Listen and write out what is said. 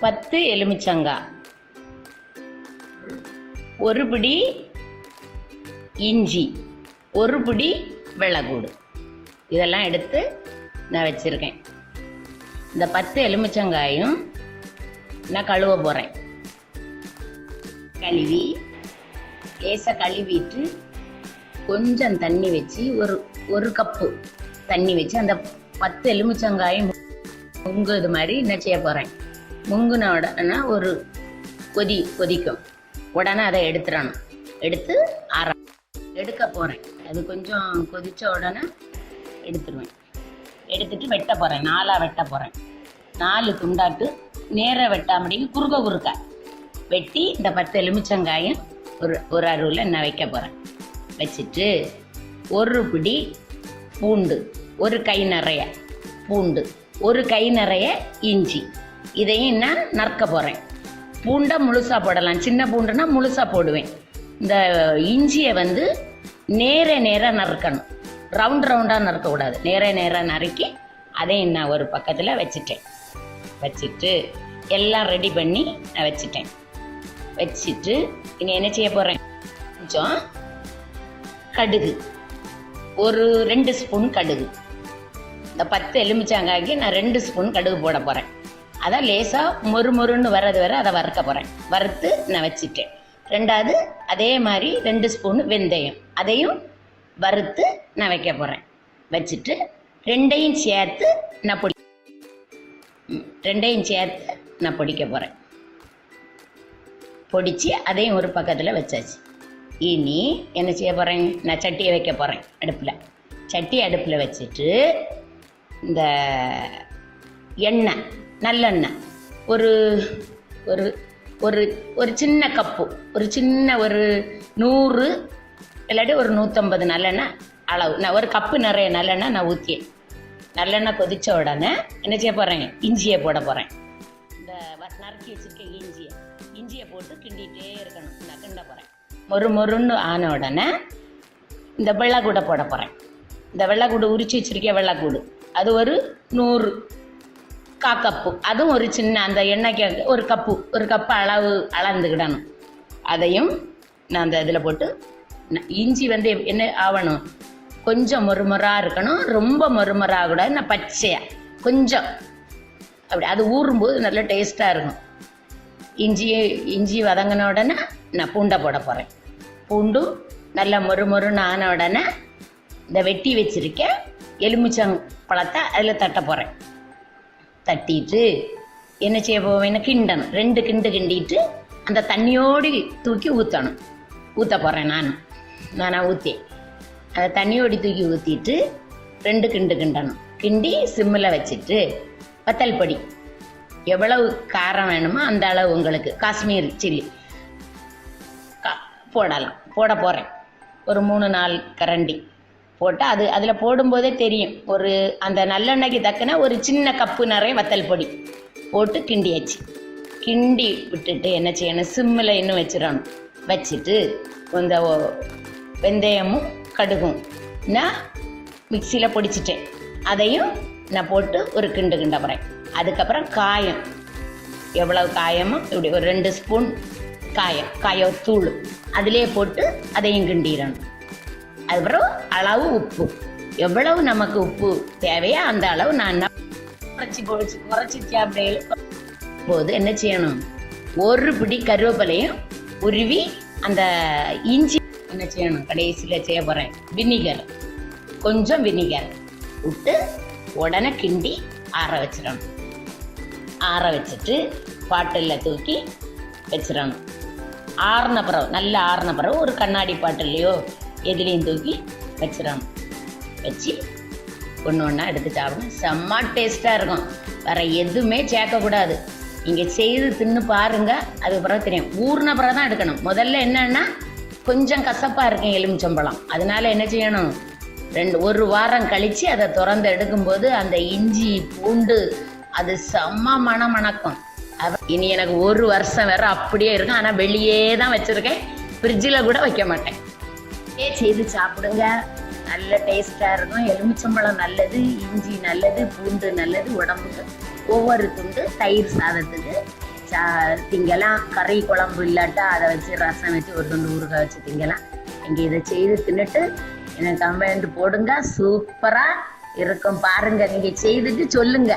பத்து எலுமிச்சங்காய் ஒரு பிடி இஞ்சி ஒரு பிடி வெள்ளக்கூடு இதெல்லாம் எடுத்து நான் வச்சுருக்கேன். இந்த பத்து எலுமிச்சங்காயும் நான் கழுவ போகிறேன் கழுவி லேசாக கழுவிட்டு கொஞ்சம் தண்ணி வச்சு ஒரு ஒரு கப்பு தண்ணி வச்சு அந்த பத்து எலுமிச்சங்காயும் பொங்குது மாதிரி நான் செய்ய போகிறேன் முங்குன உடனே ஒரு கொதி கொதிக்கும். உடனே அதை எடுத்துடணும். எடுத்து அரை எடுக்க போகிறேன் அது கொஞ்சம் கொதித்த உடனே எடுத்துருவேன். எடுத்துட்டு வெட்ட போகிறேன் நாலாக வெட்ட போகிறேன் நாலு துண்டாட்டு நேராக வெட்டாமடிக்கு குறுக்க குறுக்க வெட்டி இந்த பத்து எலுமிச்சங்காயம் ஒரு ஒரு அருவில் நான் வைக்க போகிறேன் வச்சுட்டு ஒரு பிடி பூண்டு ஒரு கை நிறைய பூண்டு ஒரு கை நிறைய இஞ்சி. இதையும் நான் நறுக்க போகிறேன் பூண்டை முழுசாக போடலாம். சின்ன பூண்டுனா முழுசாக போடுவேன். இந்த இஞ்சியை வந்து நேர நேராக நறுக்கணும். ரவுண்ட் ரவுண்டாக நறுக்கக்கூடாது நேர நேராக நறுக்கி அதையும் நான் ஒரு பக்கத்தில் வச்சுட்டேன். வச்சுட்டு எல்லாம் ரெடி பண்ணி நான் வச்சுட்டேன். வச்சுட்டு இனி என்ன செய்ய போகிறேன் கொஞ்சம் கடுகு. ஒரு ரெண்டு ஸ்பூன் கடுகு. இந்த பத்து எலுமிச்சாங்காய்க்கு நான் ரெண்டு ஸ்பூன் கடுகு போட போகிறேன் அதான் லேசாக மொறு மொறுன்னு வர்றது வரை அதை வறுக்க போகிறேன் வறுத்து நான் வச்சுட்டேன். ரெண்டாவது அதே மாதிரி ரெண்டு ஸ்பூன் வெந்தயம். அதையும் வறுத்து நான் வைக்க போகிறேன் வச்சுட்டு ரெண்டையும் சேர்த்து நான் பொடி ரெண்டையும் சேர்த்து நான் பொடிக்க போகிறேன் பொடித்து அதையும் ஒரு பக்கத்தில் வச்சாச்சு. இனி என்ன செய்ய போகிறேன் நான் சட்டியை வைக்க போகிறேன் அடுப்பில். சட்டி அடுப்பில் வச்சுட்டு இந்த எண்ணெய் நல்லெண்ணெய். ஒரு ஒரு ஒரு ஒரு சின்ன கப்பு ஒரு சின்ன ஒரு நூறு இல்லாட்டி ஒரு நூற்றம்பது நல்லெண்ணெய் அளவு. நான் ஒரு கப்பு நிறைய நல்லெண்ணெய் நான் ஊற்றியேன் நல்லெண்ணெய் கொதித்த உடனே என்ன செய்ய போகிறேன் இஞ்சியை போட போகிறேன் இந்த வ- நறுக்கி வச்சிருக்க இஞ்சியை இஞ்சியை போட்டு கிண்டிகிட்டே இருக்கணும். நான் கிண்ட போகிறேன் மொறு மொறுன்னு ஆன உடனே இந்த வெள்ளைக்கூடை போட போகிறேன் இந்த வெள்ளைக்கூடு உரிச்சு வச்சிருக்க வெள்ளைக்கூடு. அது ஒரு நூறு. கா கப்பு. அதுவும் ஒரு சின்ன அந்த எண்ணெய்க்கு ஒரு கப்பு ஒரு கப்பு அளவு அளந்துக்கிடணும். அதையும் நான் அந்த இதில் போட்டு இஞ்சி வந்து என்ன ஆகணும் கொஞ்சம் மொறுமொறாக இருக்கணும். ரொம்ப மொறுமொறாக கூடாது நான் பச்சையாக கொஞ்சம். அப்படி அது ஊறும்போது நல்ல டேஸ்ட்டாக இருக்கும். இஞ்சி இஞ்சி வதங்கின உடனே நான் பூண்டை போட போகிறேன் பூண்டும் நல்லா மொறுமொறுன்னு ஆன உடனே இந்த வெட்டி வச்சிருக்க எலுமிச்சம் பழத்தை அதில் தட்ட போகிறேன் தட்டிட்டு என்ன செய்ய போவேன்னா கிண்டணும். ரெண்டு கிண்டு கிண்டிட்டு அந்த தண்ணியோடு தூக்கி ஊற்றணும் ஊற்ற போகிறேன் நான். நானாக ஊற்றேன் அதை தண்ணியோடி தூக்கி ஊற்றிட்டு ரெண்டு கிண்டு கிண்டணும். கிண்டி சிம்மில் வச்சுட்டு வத்தல் பொடி. எவ்வளவு காரம் வேணுமோ அந்த அளவு உங்களுக்கு. காஷ்மீர் சில்லி. போடலாம். போட போகிறேன் ஒரு மூணு நாள் கரண்டி. போட்டு அது அதில் போடும்போதே தெரியும். ஒரு அந்த நல்லெண்ணெய்க்கு தக்கன ஒரு சின்ன கப்பு நிறைய வத்தல் பொடி போட்டு கிண்டியாச்சு. கிண்டி விட்டுட்டு என்ன செய்யணும்? சிம்மில் இன்னும் வச்சிடணும். வச்சுட்டு இந்த வெந்தயமும் கடுகும். நான் மிக்சியில் பொடிச்சிட்டேன். அதையும் நான் போட்டு ஒரு கிண்டு கிண்ட போகிறேன் அதுக்கப்புறம் காயம். எவ்வளவு காயமோ இப்படி ஒரு ரெண்டு ஸ்பூன் காயம் காயத்தூள் அதிலே போட்டு அதையும் கிண்டிடணும். அதுக்கப்புறம் அளவு உப்பு. எவ்வளவு நமக்கு உப்பு தேவையோ அந்த அளவு நான் குறைச்சி குறைச்சி குறைச்சி சாப்பிடையில போது என்ன செய்யணும்? ஒரு பிடி கருவேப்பிலையும் உருவி அந்த இஞ்சி என்ன செய்யணும்? கடைசியில் செய்ய போகிறேன் வினிகர். கொஞ்சம் வினிகர் விட்டு உடனே கிண்டி ஆற வச்சிடணும். ஆற வச்சுட்டு பாட்டிலில் தூக்கி வச்சிடணும். ஆறின பிறகு நல்லா ஆறின பிறகு ஒரு கண்ணாடி பாட்டிலையோ எதுலேயும் தூக்கி வச்சிடணும் வச்சு ஒன்று ஒன்றா எடுத்து சாப்பிடணும். செம்ம டேஸ்ட்டாக இருக்கும். வேறு எதுவுமே சேர்க்கக்கூடாது நீங்கள் செய்து தின்னு பாருங்கள் அதுக்கப்புறம் பிறகு தெரியும். ஊர்ன பிறகு தான் எடுக்கணும். முதல்ல என்னென்னா கொஞ்சம் கசப்பாக இருக்கும் எலுமிச்சம்பழம். அதனால என்ன செய்யணும்? ரெண்டு ஒரு வாரம் கழித்து அதை திறந்து எடுக்கும்போது அந்த இஞ்சி பூண்டு அது செம்ம மணமணக்கம் இனி எனக்கு ஒரு வருஷம் வேற அப்படியே இருக்கும். ஆனால் வெளியே தான் வச்சுருக்கேன். ஃப்ரிட்ஜில் கூட வைக்க மாட்டேன். இதே செய்து சாப்பிடுங்க. நல்ல டேஸ்ட்டாக இருக்கும் எலுமிச்சம்பழம் நல்லது இஞ்சி நல்லது பூண்டு நல்லது உடம்புக்கு. ஒவ்வொரு துண்டு தயிர் சாதத்துக்கு. சா திங்கலாம் கறி குழம்பு இல்லாட்டா அதை வச்சு ரசம் வச்சு ஒரு துண்டு ஊறுகாய் வச்சு திங்கலாம். நீங்கள் இதை செய்து தின்னுட்டு எனக்கு கமெண்ட் போடுங்க. சூப்பராக இருக்கும். பாருங்க. நீங்கள் செய்துட்டு சொல்லுங்க.